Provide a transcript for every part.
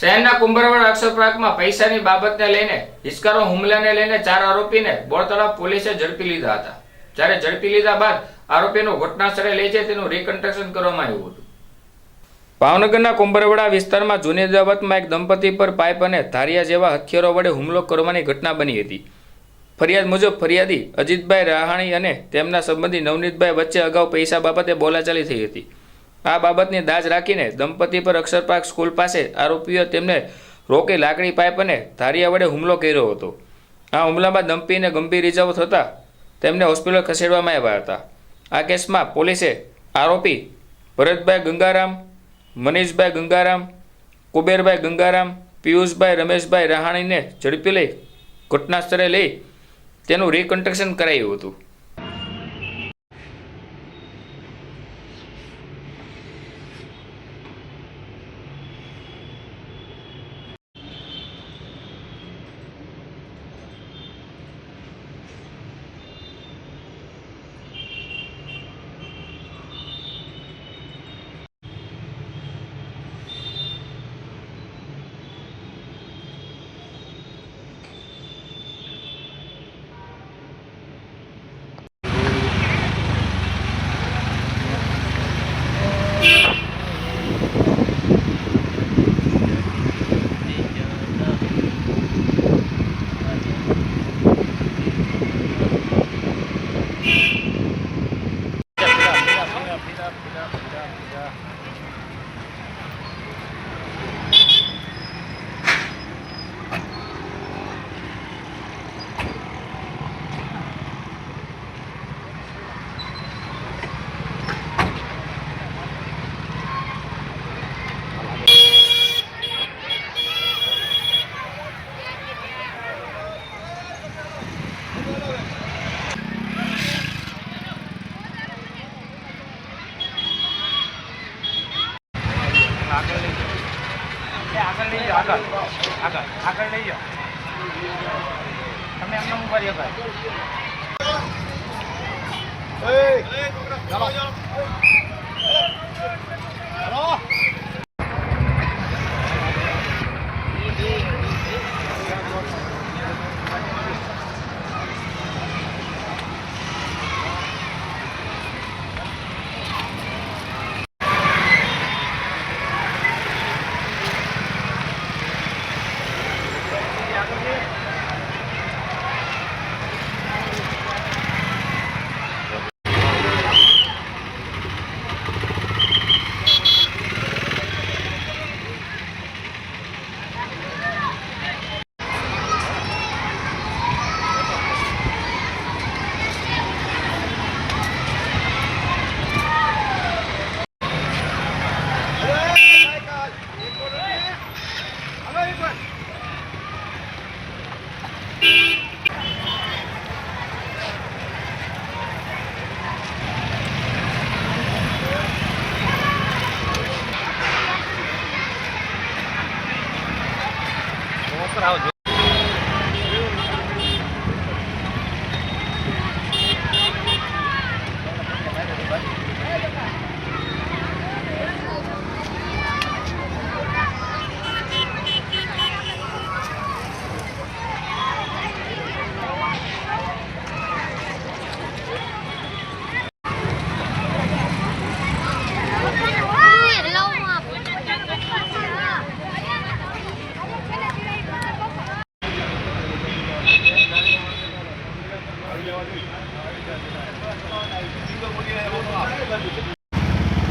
શહેરના કુંભરવાડ અક્ષરપ્રાકમાં પૈસાની બાબતને લઈને, હિસ્કારો હુમલાને લઈને ચાર આરોપીને બોરતળા પોલીસે ઝડપી લીધા હતા. જ્યારે ઝડપી લીધા બાદ આરોપીનું ઘટનાસ્થળે લઈ જઈ તેનું રિકન્સ્ટ્રક્શન કરવામાં આવ્યું હતું. ભાવનગરના કુંભરવાડા વિસ્તારમાં જૂની અદાવતમાં એક દંપતી પર પાઇપ અને ધારિયા જેવા હથિયારો વડે હુમલો કરવાની ઘટના બની હતી. ફરિયાદ મુજબ ફરિયાદી અજીતભાઈ રાહાણી અને તેમના સંબંધી નવનીતભાઈ વચ્ચે અગાઉ પૈસા બાબતે બોલાચાલી થઈ હતી. આ બાબતની દાજ રાખીને દંપતી પર અક્ષરપાક સ્કૂલ પાસે આરોપીઓ તેમને રોકી લાકડી પાઇપ અને ધારિયા વડે હુમલો કર્યો હતો. આ હુમલામાં દંપતીને ગંભીર ઇજાઓ થતાં તેમને હોસ્પિટલ ખસેડવામાં આવ્યા હતા. આ કેસમાં પોલીસે આરોપી ભરતભાઈ ગંગારામ, મનીષભાઈ ગંગારામ, કુબેરભાઈ ગંગારામ, પિયુષભાઈ રમેશભાઈ રહાણીને ઝડપી લઈ ઘટના સ્થળે લઈ તેનું રિકન્સ્ટ્રક્શન કરાયું હતું આગળ લઈ જાઓ એ આગળ આગળ આગળ આગળ લઈ જાઓ તમે એમને ઊભા રહ્યો ભાઈ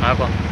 હા કોણ